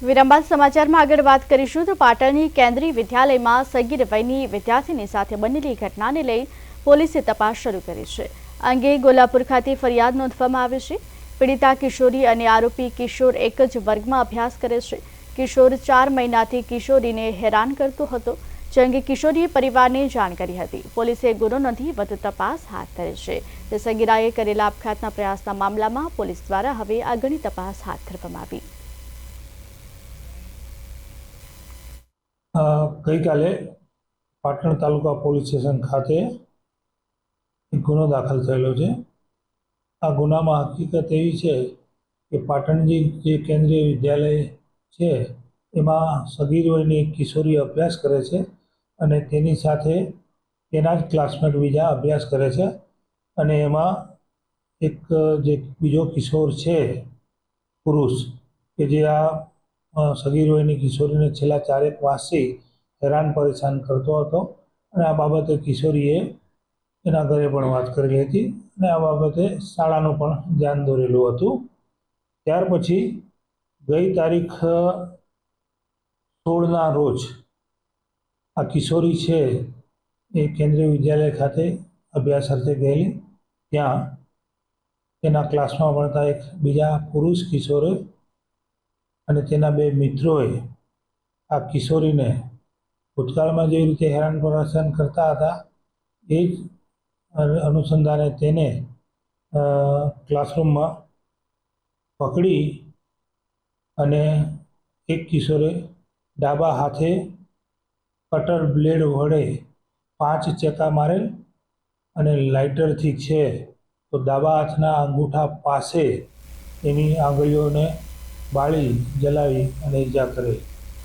વિરામબાદ સમાચારમાં આગળ વાત કરીશું તો પાટણની કેન્દ્રીય વિદ્યાલયમાં સગીર વયની વિદ્યાર્થીની સાથે બનેલી ઘટનાને લઈ પોલીસે તપાસ શરૂ કરી છે. અંગે ગોલાપુર ખાતે ફરિયાદ નોંધવામાં આવી છે. પીડિતા કિશોરી અને આરોપી કિશોર એક જ વર્ગમાં અભ્યાસ કરે છે. કિશોર ચાર મહિનાથી કિશોરીને હેરાન કરતો હતો. જે અંગે કિશોરીએ પરિવારને જાણ કરી હતી. પોલીસે ગુનો નોંધી વધુ તપાસ હાથ ધરી છે. તે સગીરાએ કરેલા આપઘાતના પ્રયાસના મામલામાં પોલીસ દ્વારા હવે આગળની તપાસ હાથ ધરવામાં આવી. ગઈકાલે પાટણ તાલુકા પોલીસ સ્ટેશન ખાતે એક ગુનો દાખલ થયેલો છે. આ ગુનામાં હકીકત એવી છે કે પાટણજી જે કેન્દ્રીય વિદ્યાલય છે, એમાં સગીર વયની એક કિશોરી અભ્યાસ કરે છે અને તેની સાથે તેના જ ક્લાસમેટ બીજા અભ્યાસ કરે છે અને એમાં એક, જે બીજો કિશોર છે પુરુષ કે જે આ સગીર એની કિશોરીને છેલ્લા ચારેક માસથી હેરાન પરેશાન કરતો હતો અને આ બાબતે કિશોરીએ એના ઘરે પણ વાત કરેલી હતી અને આ બાબતે શાળાનું પણ ધ્યાન દોરેલું હતું. ત્યાર પછી ગઈ તારીખ સોળના રોજ આ કિશોરી છે એ કેન્દ્રીય વિદ્યાલય ખાતે અભ્યાસ અર્થે ગયેલી. ત્યાં તેના ક્લાસમાં ભણતા એક બીજા પુરુષ કિશોરે અને તેના બે મિત્રોએ આ કિશોરીને ભૂતકાળમાં જેવી રીતે હેરાન પરેશાન કરતા હતા, એ જ અનુ- અનુસંધાને તેને ક્લાસરૂમમાં પકડી અને એક કિશોરે ડાબા હાથે કટર બ્લેડ વડે પાંચ ચેકા મારેલ અને લાઇટરથી છે. તો ડાબા હાથના અંગૂઠા પાસે એની આંગળીઓને બાળી જલાવી અને ઈજા કરેલ